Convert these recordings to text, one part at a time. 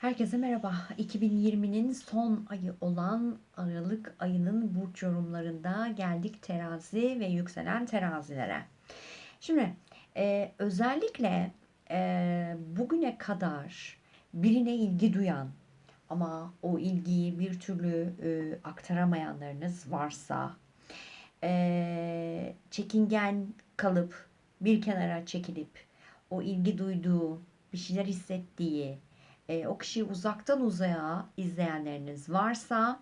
Herkese merhaba. 2020'nin son ayı olan Aralık ayının burç yorumlarında geldik terazi ve yükselen terazilere. Şimdi e, özellikle e, bugüne kadar birine ilgi duyan ama o ilgiyi bir türlü e, aktaramayanlarınız varsa, e, çekingen kalıp bir kenara çekilip o ilgi duyduğu, bir şeyler hissettiği, e, o kişiyi uzaktan uzağa izleyenleriniz varsa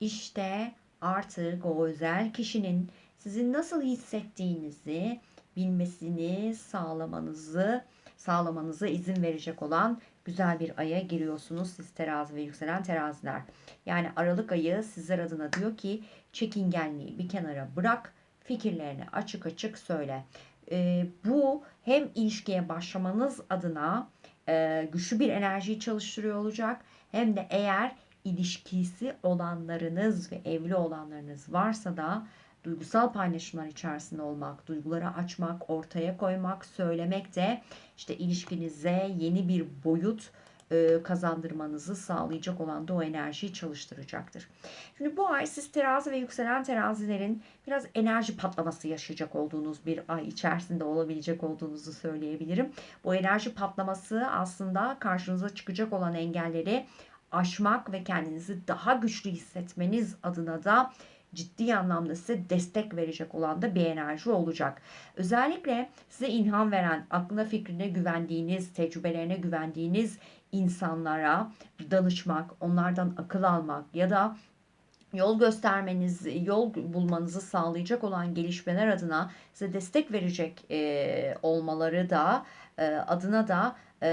işte artık o özel kişinin sizin nasıl hissettiğinizi bilmesini sağlamanızı sağlamanıza izin verecek olan güzel bir aya giriyorsunuz siz terazi ve yükselen teraziler. Yani Aralık ayı sizler adına diyor ki çekingenliği bir kenara bırak fikirlerini açık açık söyle. Ee, bu hem ilişkiye başlamanız adına e, güçlü bir enerjiyi çalıştırıyor olacak. Hem de eğer ilişkisi olanlarınız ve evli olanlarınız varsa da duygusal paylaşımlar içerisinde olmak, duyguları açmak, ortaya koymak, söylemek de işte ilişkinize yeni bir boyut e, kazandırmanızı sağlayacak olan da o enerjiyi çalıştıracaktır. Şimdi bu ay siz terazi ve yükselen terazilerin biraz enerji patlaması yaşayacak olduğunuz bir ay içerisinde olabilecek olduğunuzu söyleyebilirim. Bu enerji patlaması aslında karşınıza çıkacak olan engelleri aşmak ve kendinizi daha güçlü hissetmeniz adına da ciddi anlamda size destek verecek olan da bir enerji olacak. Özellikle size ilham veren, aklına fikrine güvendiğiniz, tecrübelerine güvendiğiniz insanlara danışmak, onlardan akıl almak ya da yol göstermeniz, yol bulmanızı sağlayacak olan gelişmeler adına size destek verecek e, olmaları da e, adına da e,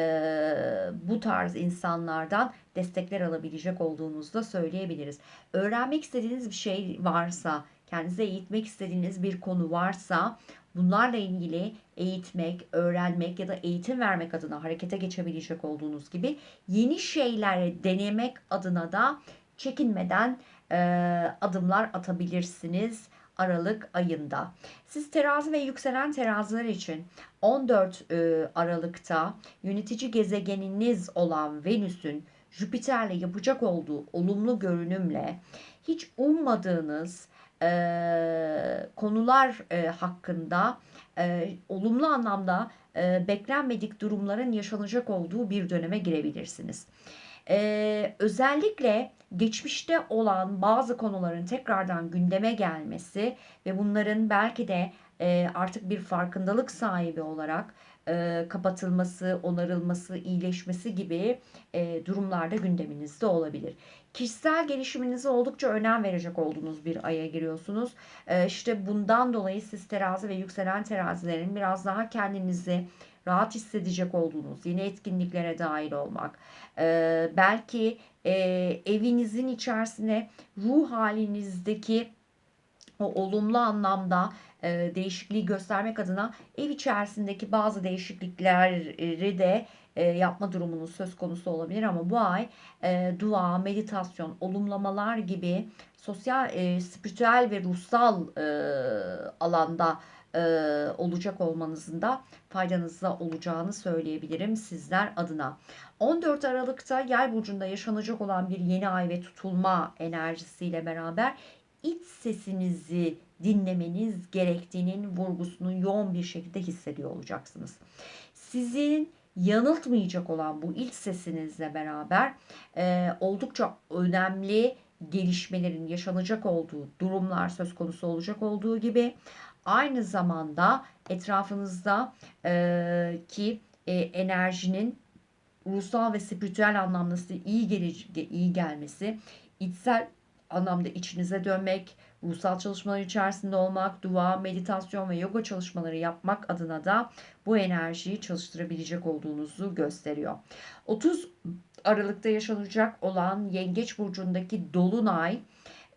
bu tarz insanlardan destekler alabilecek olduğunuzu da söyleyebiliriz. Öğrenmek istediğiniz bir şey varsa, kendinize eğitmek istediğiniz bir konu varsa bunlarla ilgili eğitmek, öğrenmek ya da eğitim vermek adına harekete geçebilecek olduğunuz gibi yeni şeyler denemek adına da çekinmeden e, adımlar atabilirsiniz. Aralık ayında. Siz terazi ve yükselen teraziler için 14 e, Aralık'ta yönetici gezegeniniz olan Venüs'ün Jüpiter'le yapacak olduğu olumlu görünümle hiç ummadığınız e, konular e, hakkında e, olumlu anlamda e, beklenmedik durumların yaşanacak olduğu bir döneme girebilirsiniz. E, özellikle geçmişte olan bazı konuların tekrardan gündeme gelmesi ve bunların belki de e, artık bir farkındalık sahibi olarak e, kapatılması, onarılması, iyileşmesi gibi e, durumlarda gündeminizde olabilir. Kişisel gelişiminize oldukça önem verecek olduğunuz bir aya giriyorsunuz. E, işte bundan dolayı siz terazi ve yükselen terazilerin biraz daha kendinizi rahat hissedecek olduğunuz yeni etkinliklere dahil olmak, e, belki e, evinizin içerisine ruh halinizdeki o olumlu anlamda e, değişikliği göstermek adına ev içerisindeki bazı değişiklikleri de e, yapma durumunuz söz konusu olabilir ama bu ay e, dua, meditasyon, olumlamalar gibi sosyal, spiritüel ve ruhsal alanda olacak olmanızın da faydanızda olacağını söyleyebilirim sizler adına. 14 Aralık'ta Yay burcunda yaşanacak olan bir yeni ay ve tutulma enerjisiyle beraber iç sesinizi dinlemeniz gerektiğinin vurgusunu yoğun bir şekilde hissediyor olacaksınız. Sizin yanıltmayacak olan bu iç sesinizle beraber e, oldukça önemli gelişmelerin yaşanacak olduğu durumlar söz konusu olacak olduğu gibi aynı zamanda etrafınızda e, ki e, enerjinin ruhsal ve spiritüel anlamda size iyi, gele, iyi gelmesi, içsel anlamda içinize dönmek, ruhsal çalışmalar içerisinde olmak, dua, meditasyon ve yoga çalışmaları yapmak adına da bu enerjiyi çalıştırabilecek olduğunuzu gösteriyor. 30 Aralık'ta yaşanacak olan Yengeç burcundaki dolunay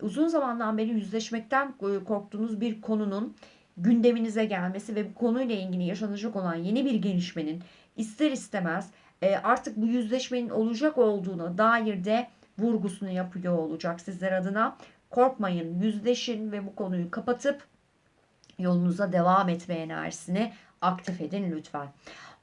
uzun zamandan beri yüzleşmekten korktuğunuz bir konunun gündeminize gelmesi ve bu konuyla ilgili yaşanacak olan yeni bir gelişmenin ister istemez e, artık bu yüzleşmenin olacak olduğuna dair de vurgusunu yapıyor olacak sizler adına. Korkmayın, yüzleşin ve bu konuyu kapatıp yolunuza devam etme enerjisini aktif edin lütfen.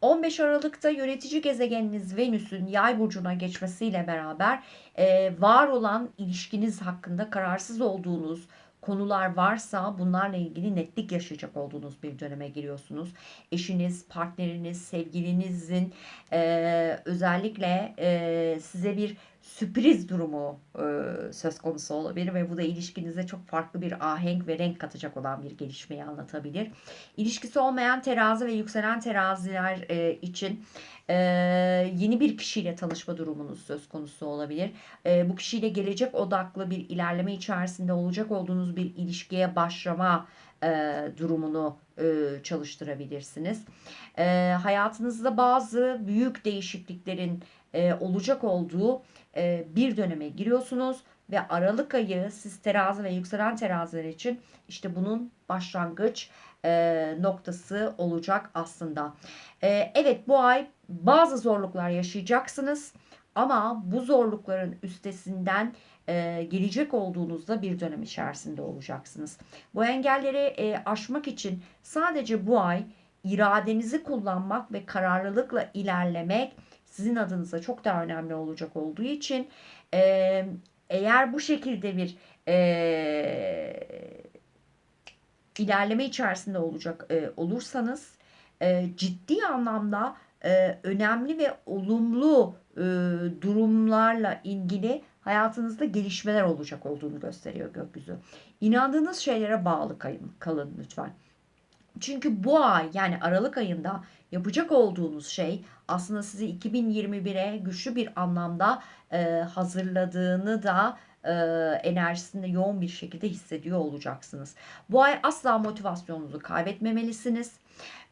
15 Aralık'ta yönetici gezegeniniz Venüs'ün yay burcuna geçmesiyle beraber e, var olan ilişkiniz hakkında kararsız olduğunuz konular varsa bunlarla ilgili netlik yaşayacak olduğunuz bir döneme giriyorsunuz. Eşiniz, partneriniz, sevgilinizin e, özellikle e, size bir sürpriz durumu e, söz konusu olabilir ve bu da ilişkinize çok farklı bir ahenk ve renk katacak olan bir gelişmeyi anlatabilir. İlişkisi olmayan terazi ve yükselen teraziler e, için e, yeni bir kişiyle tanışma durumunuz söz konusu olabilir. E, bu kişiyle gelecek odaklı bir ilerleme içerisinde olacak olduğunuz bir ilişkiye başlama e, durumunu e, çalıştırabilirsiniz. E, hayatınızda bazı büyük değişikliklerin e, olacak olduğu e, bir döneme giriyorsunuz ve Aralık ayı siz terazi ve yükselen teraziler için işte bunun başlangıç e, noktası olacak aslında. E, evet bu ay bazı zorluklar yaşayacaksınız ama bu zorlukların üstesinden gelecek olduğunuzda bir dönem içerisinde olacaksınız. Bu engelleri aşmak için sadece bu ay iradenizi kullanmak ve kararlılıkla ilerlemek sizin adınıza çok daha önemli olacak olduğu için e, eğer bu şekilde bir e, ilerleme içerisinde olacak e, olursanız e, ciddi anlamda e, önemli ve olumlu e, durumlarla ilgili hayatınızda gelişmeler olacak olduğunu gösteriyor gökyüzü. İnandığınız şeylere bağlı kalın, kalın lütfen. Çünkü bu ay yani Aralık ayında yapacak olduğunuz şey aslında sizi 2021'e güçlü bir anlamda e, hazırladığını da e, enerjisinde yoğun bir şekilde hissediyor olacaksınız. Bu ay asla motivasyonunuzu kaybetmemelisiniz.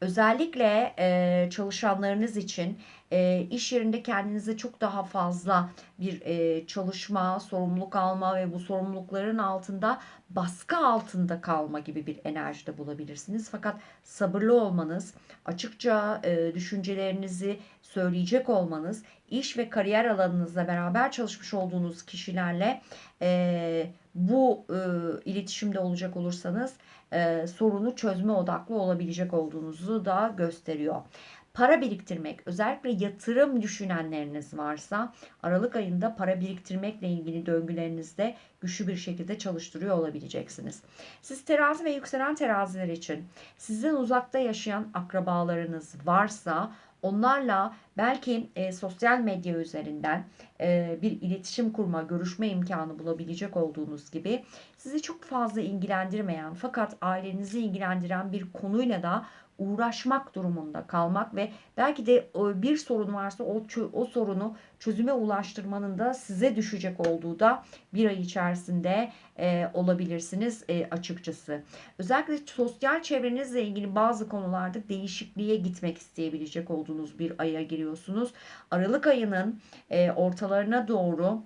Özellikle e, çalışanlarınız için e, iş yerinde kendinize çok daha fazla bir e, çalışma, sorumluluk alma ve bu sorumlulukların altında baskı altında kalma gibi bir enerjide bulabilirsiniz. Fakat sabırlı olmanız, açıkça e, düşüncelerinizi söyleyecek olmanız, iş ve kariyer alanınızla beraber çalışmış olduğunuz kişilerle e, bu e, iletişimde olacak olursanız e, sorunu çözme odaklı olabilecek olduğunuzu da gösteriyor. Para biriktirmek, özellikle yatırım düşünenleriniz varsa Aralık ayında para biriktirmekle ilgili döngülerinizde güçlü bir şekilde çalıştırıyor olabileceksiniz. Siz terazi ve yükselen teraziler için sizden uzakta yaşayan akrabalarınız varsa Onlarla belki e, sosyal medya üzerinden e, bir iletişim kurma, görüşme imkanı bulabilecek olduğunuz gibi sizi çok fazla ilgilendirmeyen fakat ailenizi ilgilendiren bir konuyla da uğraşmak durumunda kalmak ve belki de bir sorun varsa o, o sorunu çözüme ulaştırmanın da size düşecek olduğu da bir ay içerisinde e, olabilirsiniz e, açıkçası. Özellikle sosyal çevrenizle ilgili bazı konularda değişikliğe gitmek isteyebilecek olduğunuz bir aya giriyorsunuz. Aralık ayının e, ortalarına doğru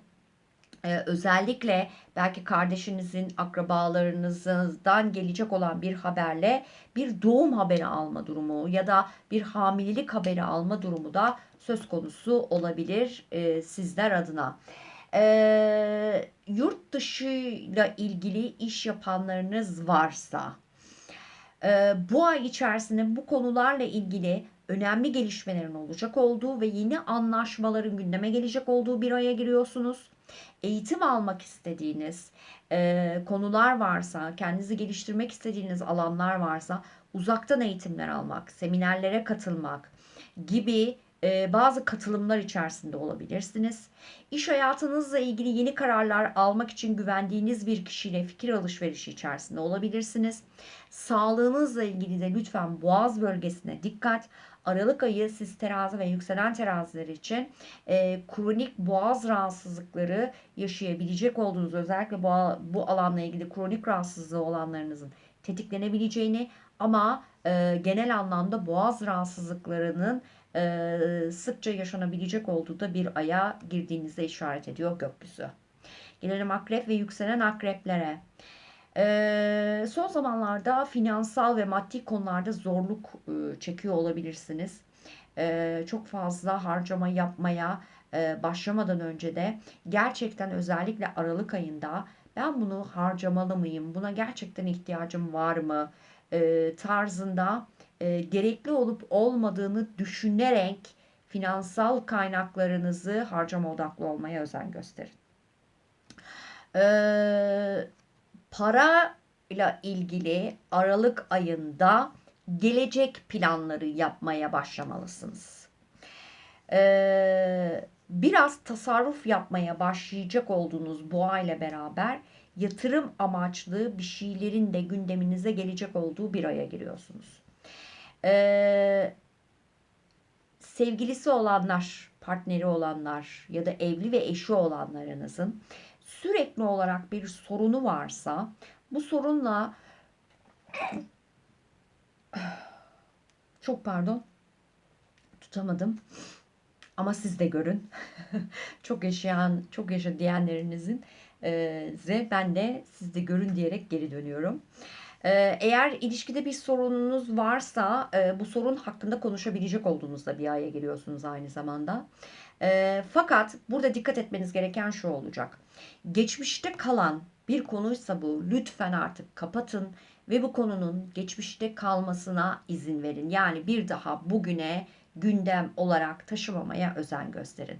ee, özellikle belki kardeşinizin, akrabalarınızdan gelecek olan bir haberle bir doğum haberi alma durumu ya da bir hamilelik haberi alma durumu da söz konusu olabilir e, sizler adına. E, yurt dışıyla ilgili iş yapanlarınız varsa e, bu ay içerisinde bu konularla ilgili önemli gelişmelerin olacak olduğu ve yeni anlaşmaların gündeme gelecek olduğu bir aya giriyorsunuz eğitim almak istediğiniz e, konular varsa, kendinizi geliştirmek istediğiniz alanlar varsa uzaktan eğitimler almak, seminerlere katılmak gibi e, bazı katılımlar içerisinde olabilirsiniz. İş hayatınızla ilgili yeni kararlar almak için güvendiğiniz bir kişiyle fikir alışverişi içerisinde olabilirsiniz. Sağlığınızla ilgili de lütfen boğaz bölgesine dikkat. Aralık ayı siz terazi ve yükselen teraziler için e, kronik boğaz rahatsızlıkları yaşayabilecek olduğunuz özellikle bu, bu alanla ilgili kronik rahatsızlığı olanlarınızın tetiklenebileceğini ama e, genel anlamda boğaz rahatsızlıklarının e, sıkça yaşanabilecek olduğu da bir aya girdiğinizde işaret ediyor gökyüzü. Gelelim akrep ve yükselen akreplere. Son zamanlarda finansal ve maddi konularda zorluk çekiyor olabilirsiniz. Çok fazla harcama yapmaya başlamadan önce de gerçekten özellikle Aralık ayında ben bunu harcamalı mıyım? Buna gerçekten ihtiyacım var mı? Tarzında gerekli olup olmadığını düşünerek finansal kaynaklarınızı harcama odaklı olmaya özen gösterin. Para ile ilgili Aralık ayında gelecek planları yapmaya başlamalısınız. Ee, biraz tasarruf yapmaya başlayacak olduğunuz bu ayla beraber yatırım amaçlı bir şeylerin de gündeminize gelecek olduğu bir aya giriyorsunuz. Ee, sevgilisi olanlar, partneri olanlar ya da evli ve eşi olanlarınızın sürekli olarak bir sorunu varsa bu sorunla çok pardon tutamadım ama siz de görün çok yaşayan çok yaşa diyenlerinizin e, ben de siz de görün diyerek geri dönüyorum. Eğer ilişkide bir sorununuz varsa bu sorun hakkında konuşabilecek olduğunuzda bir aya giriyorsunuz aynı zamanda. Fakat burada dikkat etmeniz gereken şu olacak. Geçmişte kalan bir konuysa bu lütfen artık kapatın ve bu konunun geçmişte kalmasına izin verin. Yani bir daha bugüne gündem olarak taşımamaya özen gösterin.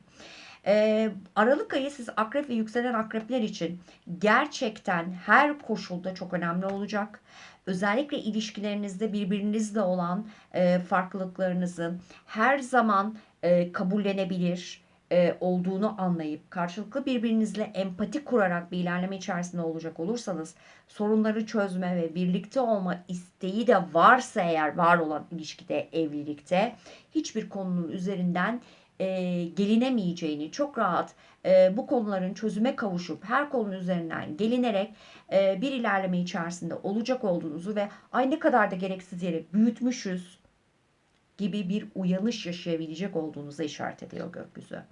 Ee, Aralık ayı siz akrep ve yükselen akrepler için gerçekten her koşulda çok önemli olacak. Özellikle ilişkilerinizde birbirinizle olan e, farklılıklarınızı her zaman e, kabullenebilir, e, olduğunu anlayıp karşılıklı birbirinizle empati kurarak bir ilerleme içerisinde olacak olursanız sorunları çözme ve birlikte olma isteği de varsa eğer var olan ilişkide, evlilikte hiçbir konunun üzerinden e, gelinemeyeceğini çok rahat e, bu konuların çözüme kavuşup her konunun üzerinden gelinerek e, bir ilerleme içerisinde olacak olduğunuzu ve ay ne kadar da gereksiz yere büyütmüşüz gibi bir uyanış yaşayabilecek olduğunuza işaret ediyor gökyüzü.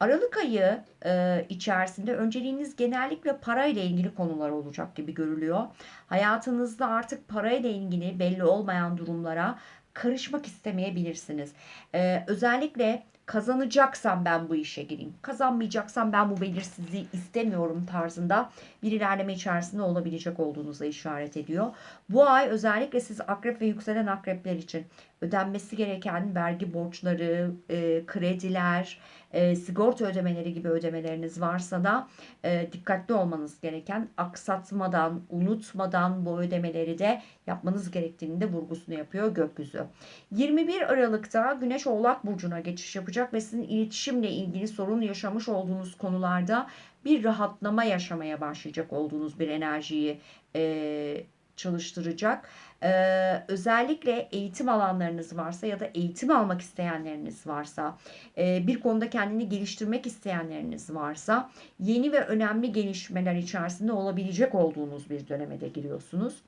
Aralık ayı e, içerisinde önceliğiniz genellikle parayla ilgili konular olacak gibi görülüyor. Hayatınızda artık parayla ilgili belli olmayan durumlara karışmak istemeyebilirsiniz. E, özellikle kazanacaksam ben bu işe gireyim. Kazanmayacaksam ben bu belirsizliği istemiyorum tarzında bir ilerleme içerisinde olabilecek olduğunuza işaret ediyor. Bu ay özellikle siz akrep ve yükselen akrepler için ödenmesi gereken vergi borçları, e, krediler, e, sigorta ödemeleri gibi ödemeleriniz varsa da e, dikkatli olmanız gereken aksatmadan, unutmadan bu ödemeleri de yapmanız gerektiğini de vurgusunu yapıyor gökyüzü. 21 Aralık'ta Güneş Oğlak Burcu'na geçiş yapacak ve sizin iletişimle ilgili sorun yaşamış olduğunuz konularda bir rahatlama yaşamaya başlayacak olduğunuz bir enerjiyi e, çalıştıracak. Ee, özellikle eğitim alanlarınız varsa ya da eğitim almak isteyenleriniz varsa, e, bir konuda kendini geliştirmek isteyenleriniz varsa yeni ve önemli gelişmeler içerisinde olabilecek olduğunuz bir döneme de giriyorsunuz.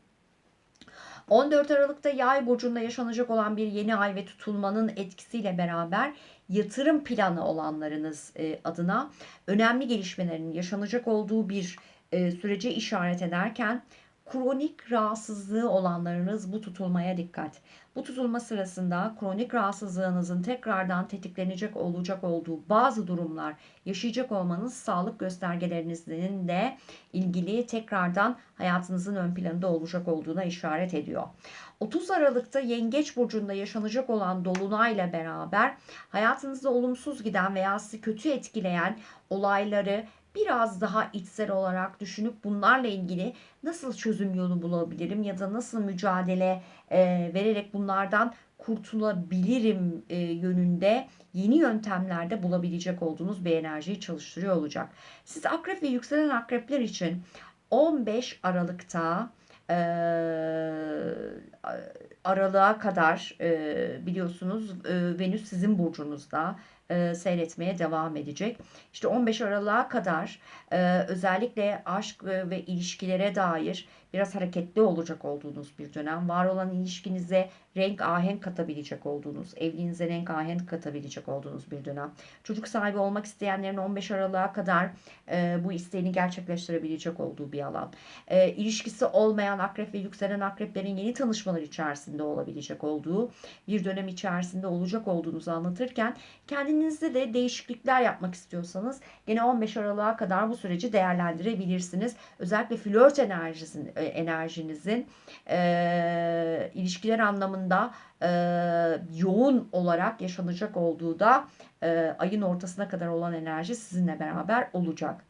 14 Aralık'ta Yay burcunda yaşanacak olan bir yeni ay ve tutulmanın etkisiyle beraber yatırım planı olanlarınız e, adına önemli gelişmelerin yaşanacak olduğu bir e, sürece işaret ederken kronik rahatsızlığı olanlarınız bu tutulmaya dikkat. Bu tutulma sırasında kronik rahatsızlığınızın tekrardan tetiklenecek olacak olduğu bazı durumlar yaşayacak olmanız sağlık göstergelerinizin de ilgili tekrardan hayatınızın ön planında olacak olduğuna işaret ediyor. 30 Aralık'ta Yengeç burcunda yaşanacak olan dolunayla beraber hayatınızda olumsuz giden veya sizi kötü etkileyen olayları biraz daha içsel olarak düşünüp bunlarla ilgili nasıl çözüm yolu bulabilirim ya da nasıl mücadele e, vererek bunlardan kurtulabilirim e, yönünde yeni yöntemlerde bulabilecek olduğunuz bir enerjiyi çalıştırıyor olacak. Siz akrep ve yükselen akrepler için 15 Aralık'ta e, aralığa kadar e, biliyorsunuz e, Venüs sizin burcunuzda e, seyretmeye devam edecek. İşte 15 Aralık'a kadar e, özellikle aşk ve, ve ilişkilere dair biraz hareketli olacak olduğunuz bir dönem. Var olan ilişkinize renk ahenk katabilecek olduğunuz, evliliğinize renk ahenk katabilecek olduğunuz bir dönem. Çocuk sahibi olmak isteyenlerin 15 Aralık'a kadar e, bu isteğini gerçekleştirebilecek olduğu bir alan. E, ilişkisi olmayan akrep ve yükselen akreplerin yeni tanışmalar içerisinde olabilecek olduğu bir dönem içerisinde olacak olduğunuzu anlatırken kendini Kariyerinizde de değişiklikler yapmak istiyorsanız gene 15 Aralık'a kadar bu süreci değerlendirebilirsiniz. Özellikle flört enerjinizin, e, enerjinizin e, ilişkiler anlamında e, yoğun olarak yaşanacak olduğu da e, ayın ortasına kadar olan enerji sizinle beraber olacak.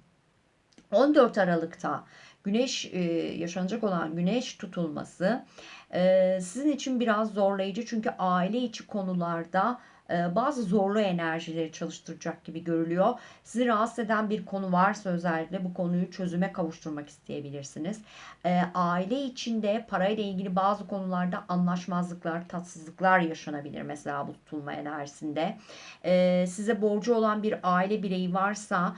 14 Aralık'ta güneş e, yaşanacak olan güneş tutulması e, sizin için biraz zorlayıcı çünkü aile içi konularda e, bazı zorlu enerjileri çalıştıracak gibi görülüyor. Sizi rahatsız eden bir konu varsa özellikle bu konuyu çözüme kavuşturmak isteyebilirsiniz. E, aile içinde parayla ilgili bazı konularda anlaşmazlıklar, tatsızlıklar yaşanabilir mesela bu tutulma enerjisinde. E, size borcu olan bir aile bireyi varsa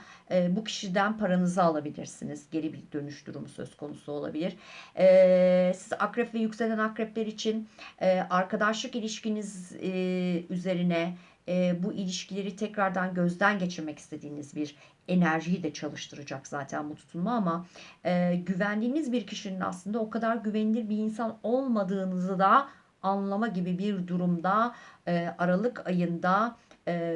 bu kişiden paranızı alabilirsiniz. Geri bir dönüş durumu söz konusu olabilir. Siz akrep ve yükselen akrepler için arkadaşlık ilişkiniz üzerine e, bu ilişkileri tekrardan gözden geçirmek istediğiniz bir enerjiyi de çalıştıracak zaten bu tutulma ama e, güvendiğiniz bir kişinin aslında o kadar güvenilir bir insan olmadığınızı da anlama gibi bir durumda e, Aralık ayında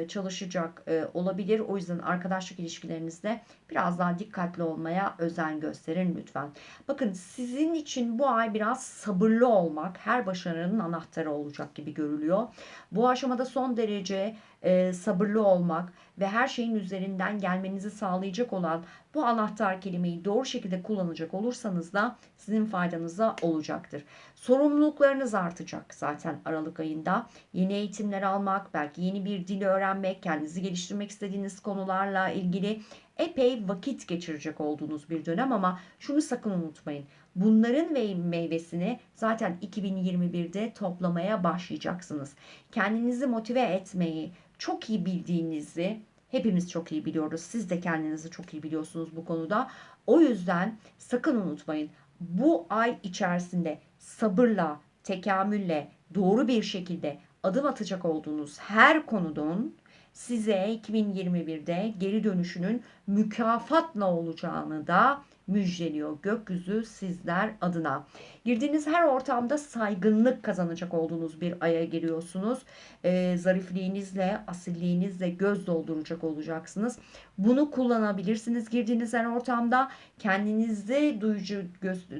çalışacak olabilir. O yüzden arkadaşlık ilişkilerinizde biraz daha dikkatli olmaya özen gösterin lütfen. Bakın sizin için bu ay biraz sabırlı olmak her başarının anahtarı olacak gibi görülüyor. Bu aşamada son derece e, sabırlı olmak ve her şeyin üzerinden gelmenizi sağlayacak olan bu anahtar kelimeyi doğru şekilde kullanacak olursanız da sizin faydanıza olacaktır. Sorumluluklarınız artacak zaten Aralık ayında. Yeni eğitimler almak, belki yeni bir dil öğrenmek, kendinizi geliştirmek istediğiniz konularla ilgili epey vakit geçirecek olduğunuz bir dönem ama şunu sakın unutmayın. Bunların ve meyvesini zaten 2021'de toplamaya başlayacaksınız. Kendinizi motive etmeyi çok iyi bildiğinizi hepimiz çok iyi biliyoruz. Siz de kendinizi çok iyi biliyorsunuz bu konuda. O yüzden sakın unutmayın. Bu ay içerisinde sabırla, tekamülle, doğru bir şekilde adım atacak olduğunuz her konudun size 2021'de geri dönüşünün mükafatla olacağını da müjdeliyor gökyüzü sizler adına. Girdiğiniz her ortamda saygınlık kazanacak olduğunuz bir aya giriyorsunuz. E, zarifliğinizle, asilliğinizle göz dolduracak olacaksınız. Bunu kullanabilirsiniz girdiğiniz her ortamda. Kendinizde duyucu,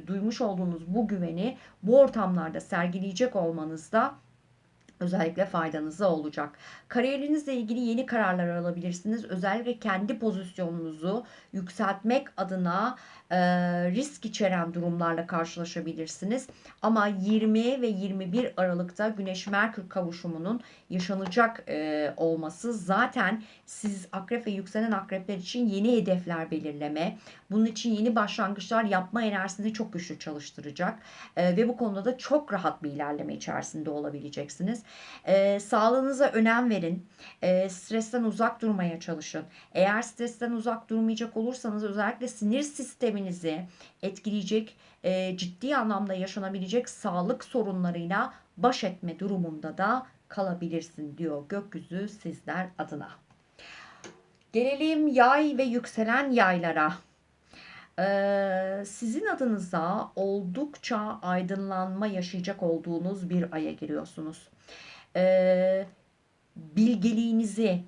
duymuş olduğunuz bu güveni bu ortamlarda sergileyecek olmanızda özellikle faydanıza olacak. Kariyerinizle ilgili yeni kararlar alabilirsiniz. Özellikle kendi pozisyonunuzu yükseltmek adına e, risk içeren durumlarla karşılaşabilirsiniz. Ama 20 ve 21 Aralık'ta Güneş Merkür kavuşumunun yaşanacak e, olması zaten siz akrep ve yükselen akrepler için yeni hedefler belirleme, bunun için yeni başlangıçlar yapma enerjisini çok güçlü çalıştıracak e, ve bu konuda da çok rahat bir ilerleme içerisinde olabileceksiniz. E, sağlığınıza önem verin. E, stresten uzak durmaya çalışın. Eğer stresten uzak durmayacak olursanız özellikle sinir sisteminizi etkileyecek e, ciddi anlamda yaşanabilecek sağlık sorunlarıyla baş etme durumunda da kalabilirsin diyor gökyüzü sizler adına. Gelelim yay ve yükselen yaylara. Sizin adınıza oldukça aydınlanma yaşayacak olduğunuz bir aya giriyorsunuz. Bilgeliğinizi,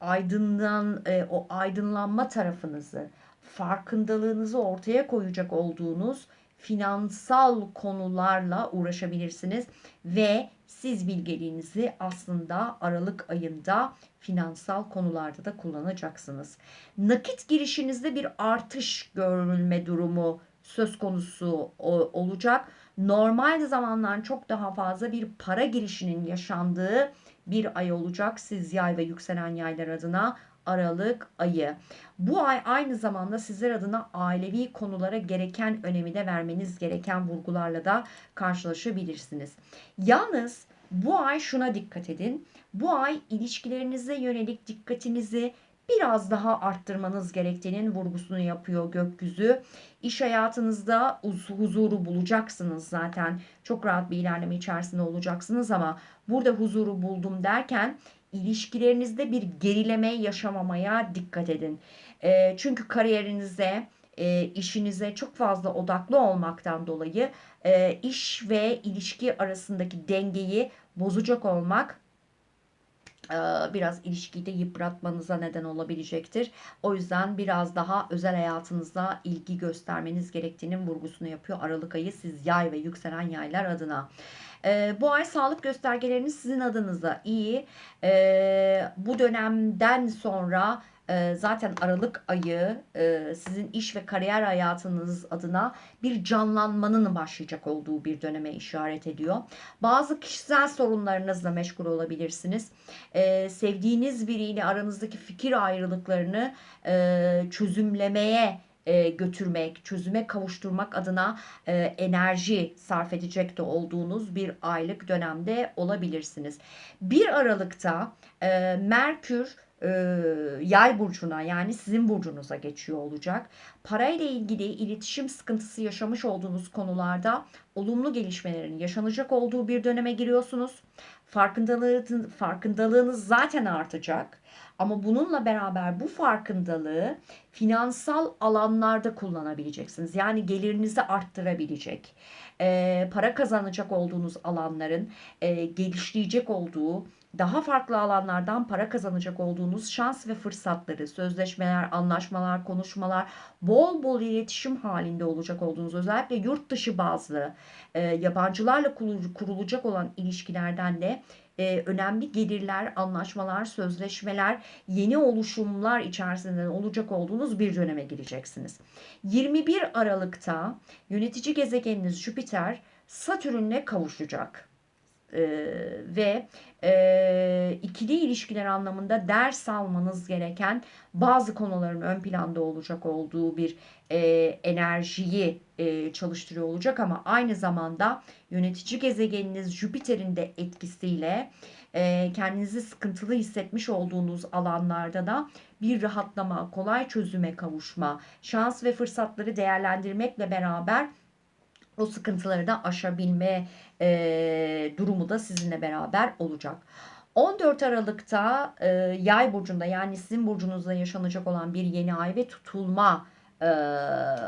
aydınlan, o aydınlanma tarafınızı, farkındalığınızı ortaya koyacak olduğunuz finansal konularla uğraşabilirsiniz ve siz bilgeliğinizi aslında Aralık ayında finansal konularda da kullanacaksınız. Nakit girişinizde bir artış görülme durumu söz konusu olacak. Normal zamanlar çok daha fazla bir para girişinin yaşandığı bir ay olacak siz yay ve yükselen yaylar adına Aralık ayı. Bu ay aynı zamanda sizler adına ailevi konulara gereken önemi de vermeniz gereken vurgularla da karşılaşabilirsiniz. Yalnız bu ay şuna dikkat edin. Bu ay ilişkilerinize yönelik dikkatinizi biraz daha arttırmanız gerektiğinin vurgusunu yapıyor gökyüzü. İş hayatınızda huzuru bulacaksınız zaten. Çok rahat bir ilerleme içerisinde olacaksınız ama burada huzuru buldum derken ilişkilerinizde bir gerileme yaşamamaya dikkat edin. E, çünkü kariyerinize, e, işinize çok fazla odaklı olmaktan dolayı e, iş ve ilişki arasındaki dengeyi bozacak olmak e, biraz ilişkiyi de yıpratmanıza neden olabilecektir. O yüzden biraz daha özel hayatınıza ilgi göstermeniz gerektiğinin vurgusunu yapıyor Aralık ayı siz yay ve yükselen yaylar adına. E, bu ay sağlık göstergeleriniz sizin adınıza iyi. E, bu dönemden sonra e, zaten Aralık ayı e, sizin iş ve kariyer hayatınız adına bir canlanmanın başlayacak olduğu bir döneme işaret ediyor. Bazı kişisel sorunlarınızla meşgul olabilirsiniz. E, sevdiğiniz biriyle aranızdaki fikir ayrılıklarını e, çözümlemeye e, götürmek, çözüme kavuşturmak adına e, enerji sarf edecek de olduğunuz bir aylık dönemde olabilirsiniz. 1 Aralık'ta e, Merkür e, yay burcuna yani sizin burcunuza geçiyor olacak. Parayla ilgili iletişim sıkıntısı yaşamış olduğunuz konularda olumlu gelişmelerin yaşanacak olduğu bir döneme giriyorsunuz. Farkındalığınız, farkındalığınız zaten artacak. Ama bununla beraber bu farkındalığı finansal alanlarda kullanabileceksiniz. Yani gelirinizi arttırabilecek, e, para kazanacak olduğunuz alanların e, gelişleyecek olduğu, daha farklı alanlardan para kazanacak olduğunuz şans ve fırsatları, sözleşmeler, anlaşmalar, konuşmalar, bol bol iletişim halinde olacak olduğunuz özellikle yurt dışı bazlı e, yabancılarla kurulacak olan ilişkilerden de e, önemli gelirler, anlaşmalar, sözleşmeler, yeni oluşumlar içerisinde olacak olduğunuz bir döneme gireceksiniz. 21 Aralık'ta yönetici gezegeniniz Jüpiter Satürn'le kavuşacak. Ee, ve e, ikili ilişkiler anlamında ders almanız gereken bazı konuların ön planda olacak olduğu bir e, enerjiyi e, çalıştırıyor olacak ama aynı zamanda yönetici gezegeniniz Jüpiter'in de etkisiyle e, kendinizi sıkıntılı hissetmiş olduğunuz alanlarda da bir rahatlama, kolay çözüme kavuşma, şans ve fırsatları değerlendirmekle beraber o sıkıntıları da aşabilme e, durumu da sizinle beraber olacak. 14 Aralık'ta e, yay burcunda yani sizin burcunuzda yaşanacak olan bir yeni ay ve tutulma e,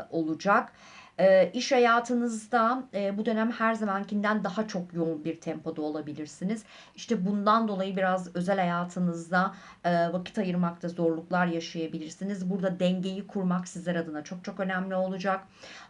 olacak. E, iş hayatınızda e, bu dönem her zamankinden daha çok yoğun bir tempoda olabilirsiniz. İşte bundan dolayı biraz özel hayatınızda e, vakit ayırmakta zorluklar yaşayabilirsiniz. Burada dengeyi kurmak sizler adına çok çok önemli olacak.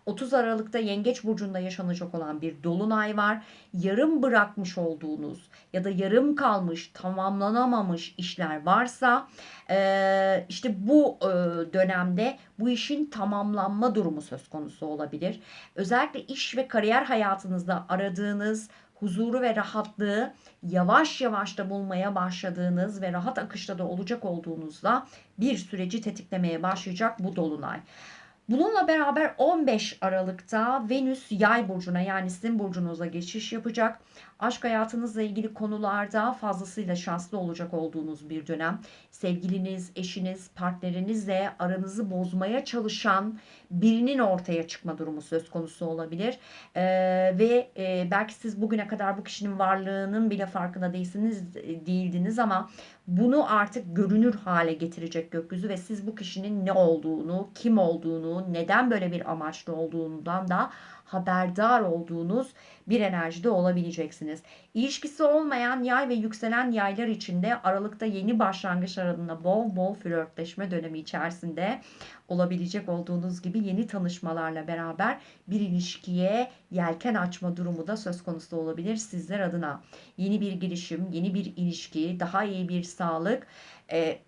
30 Aralık'ta Yengeç burcunda yaşanacak olan bir dolunay var. Yarım bırakmış olduğunuz ya da yarım kalmış, tamamlanamamış işler varsa e, işte bu e, dönemde bu işin tamamlanma durumu söz konusu olabilir. Özellikle iş ve kariyer hayatınızda aradığınız huzuru ve rahatlığı yavaş yavaş da bulmaya başladığınız ve rahat akışta da olacak olduğunuzda bir süreci tetiklemeye başlayacak bu dolunay. Bununla beraber 15 Aralık'ta Venüs yay burcuna yani sizin burcunuza geçiş yapacak. Aşk hayatınızla ilgili konularda fazlasıyla şanslı olacak olduğunuz bir dönem. Sevgiliniz, eşiniz, partnerinizle aranızı bozmaya çalışan birinin ortaya çıkma durumu söz konusu olabilir. Ee, ve e, belki siz bugüne kadar bu kişinin varlığının bile farkında değilsiniz, değildiniz ama bunu artık görünür hale getirecek gökyüzü ve siz bu kişinin ne olduğunu, kim olduğunu, neden böyle bir amaçlı olduğundan da haberdar olduğunuz bir enerjide olabileceksiniz. İlişkisi olmayan yay ve yükselen yaylar içinde Aralık'ta yeni başlangıç aralığında bol bol flörtleşme dönemi içerisinde olabilecek olduğunuz gibi yeni tanışmalarla beraber bir ilişkiye yelken açma durumu da söz konusu olabilir sizler adına. Yeni bir girişim, yeni bir ilişki, daha iyi bir sağlık, e,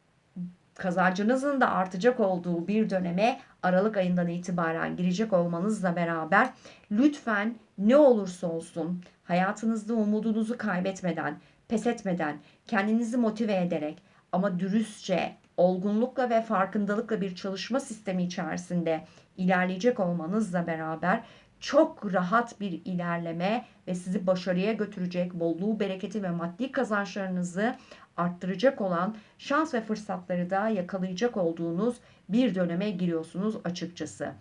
kazancınızın da artacak olduğu bir döneme Aralık ayından itibaren girecek olmanızla beraber lütfen ne olursa olsun hayatınızda umudunuzu kaybetmeden, pes etmeden, kendinizi motive ederek ama dürüstçe, olgunlukla ve farkındalıkla bir çalışma sistemi içerisinde ilerleyecek olmanızla beraber çok rahat bir ilerleme ve sizi başarıya götürecek bolluğu, bereketi ve maddi kazançlarınızı arttıracak olan şans ve fırsatları da yakalayacak olduğunuz bir döneme giriyorsunuz açıkçası.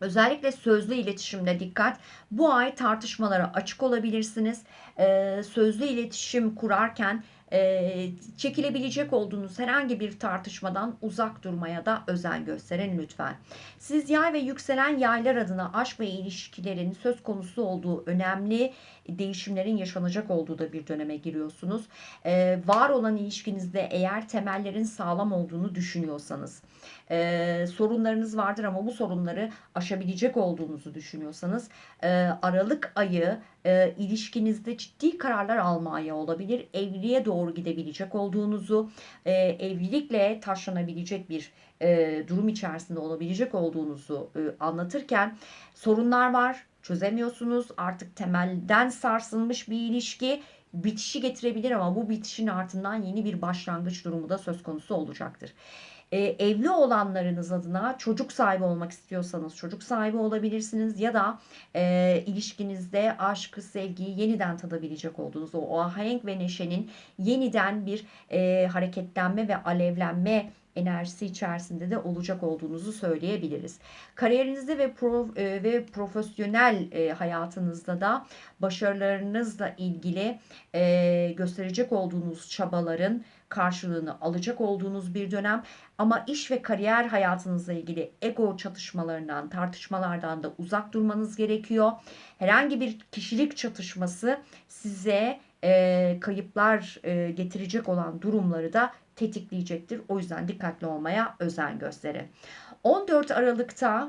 Özellikle sözlü iletişimde dikkat. Bu ay tartışmalara açık olabilirsiniz. Ee, sözlü iletişim kurarken e, çekilebilecek olduğunuz herhangi bir tartışmadan uzak durmaya da özen gösterin lütfen. Siz yay ve yükselen yaylar adına aşk ve ilişkilerin söz konusu olduğu önemli değişimlerin yaşanacak olduğu da bir döneme giriyorsunuz. Ee, var olan ilişkinizde eğer temellerin sağlam olduğunu düşünüyorsanız, e, sorunlarınız vardır ama bu sorunları aşabilecek olduğunuzu düşünüyorsanız, e, Aralık ayı e, ilişkinizde ciddi kararlar almaya olabilir. Evliliğe doğru gidebilecek olduğunuzu, e, evlilikle taşlanabilecek bir e, durum içerisinde olabilecek olduğunuzu e, anlatırken sorunlar var, çözemiyorsunuz. Artık temelden sarsılmış bir ilişki bitişi getirebilir ama bu bitişin ardından yeni bir başlangıç durumu da söz konusu olacaktır. E, evli olanlarınız adına çocuk sahibi olmak istiyorsanız çocuk sahibi olabilirsiniz ya da e, ilişkinizde aşkı, sevgiyi yeniden tadabilecek olduğunuz o, o ahenk ve neşenin yeniden bir e, hareketlenme ve alevlenme enerjisi içerisinde de olacak olduğunuzu söyleyebiliriz. Kariyerinizde ve prof, e, ve profesyonel e, hayatınızda da başarılarınızla ilgili e, gösterecek olduğunuz çabaların karşılığını alacak olduğunuz bir dönem ama iş ve kariyer hayatınızla ilgili ego çatışmalarından, tartışmalardan da uzak durmanız gerekiyor. Herhangi bir kişilik çatışması size e, kayıplar e, getirecek olan durumları da tetikleyecektir. O yüzden dikkatli olmaya özen gösterin. 14 Aralık'ta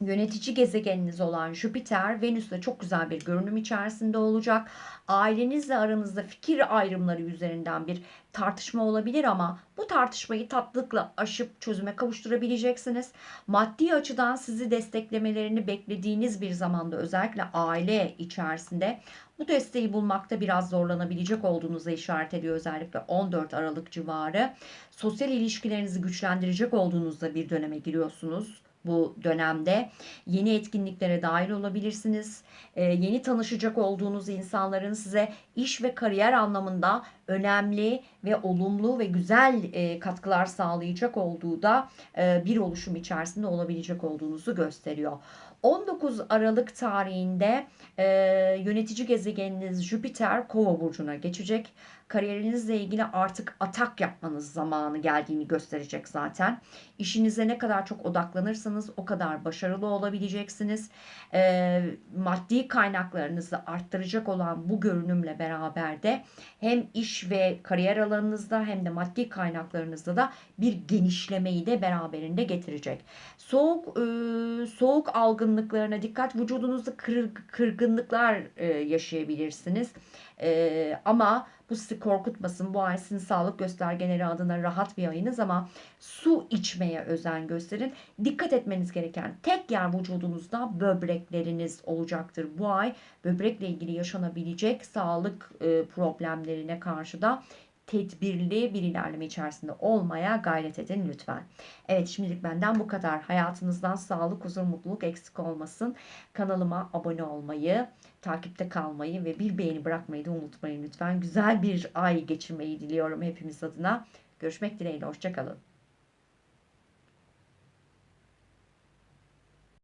yönetici gezegeniniz olan Jüpiter Venüs'le çok güzel bir görünüm içerisinde olacak. Ailenizle aranızda fikir ayrımları üzerinden bir tartışma olabilir ama bu tartışmayı tatlılıkla aşıp çözüme kavuşturabileceksiniz. Maddi açıdan sizi desteklemelerini beklediğiniz bir zamanda özellikle aile içerisinde bu desteği bulmakta biraz zorlanabilecek olduğunuza işaret ediyor özellikle 14 Aralık civarı. Sosyal ilişkilerinizi güçlendirecek olduğunuzda bir döneme giriyorsunuz bu dönemde. Yeni etkinliklere dahil olabilirsiniz. Ee, yeni tanışacak olduğunuz insanların size iş ve kariyer anlamında önemli ve olumlu ve güzel e, katkılar sağlayacak olduğu da e, bir oluşum içerisinde olabilecek olduğunuzu gösteriyor. 19 Aralık tarihinde e, yönetici gezegeniniz Jüpiter Kova burcuna geçecek. Kariyerinizle ilgili artık atak yapmanız zamanı geldiğini gösterecek zaten. İşinize ne kadar çok odaklanırsanız o kadar başarılı olabileceksiniz. E, maddi kaynaklarınızı arttıracak olan bu görünümle beraber de hem iş ve kariyer alanınızda hem de maddi kaynaklarınızda da bir genişlemeyi de beraberinde getirecek. Soğuk e, soğuk algınlıklarına dikkat. Vücudunuzda kır, kırgınlıklar e, yaşayabilirsiniz. E, ama bu sizi korkutmasın. Bu ay sizin sağlık göstergeleri adına rahat bir ayınız ama su içmeye özen gösterin. Dikkat etmeniz gereken tek yer vücudunuzda böbrekleriniz olacaktır. Bu ay böbrekle ilgili yaşanabilecek sağlık e, problemlerine karşı da tedbirli bir ilerleme içerisinde olmaya gayret edin lütfen. Evet şimdilik benden bu kadar. Hayatınızdan sağlık, huzur, mutluluk eksik olmasın. Kanalıma abone olmayı, takipte kalmayı ve bir beğeni bırakmayı da unutmayın lütfen. Güzel bir ay geçirmeyi diliyorum hepimiz adına. Görüşmek dileğiyle. Hoşçakalın.